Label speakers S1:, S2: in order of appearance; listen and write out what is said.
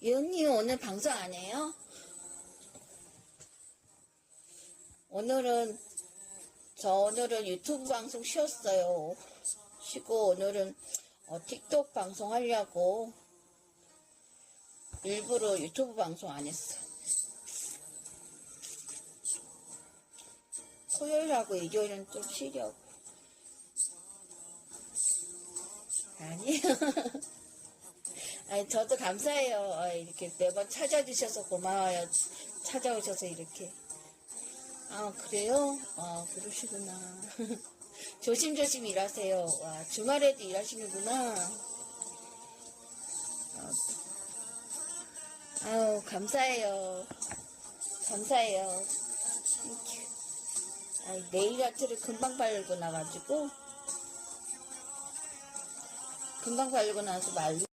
S1: 이 언니 오늘 방송 안 해요? 오늘은 저 오늘은 유튜브 방송 쉬었어요. 쉬고 오늘은 어, 틱톡 방송 하려고 일부러 유튜브 방송 안 했어. 토요일하고 일요일은 좀 쉬려고. 아니요. 아니, 저도 감사해요. 아, 이렇게 매번 찾아주셔서 고마워요. 찾아오셔서 이렇게. 아, 그래요? 아, 그러시구나. 조심조심 일하세요. 와, 주말에도 일하시는구나. 아, 아우, 감사해요. 감사해요. 아, 네일 아트를 금방 바르고 나가지고, 금방 바르고 나서 말리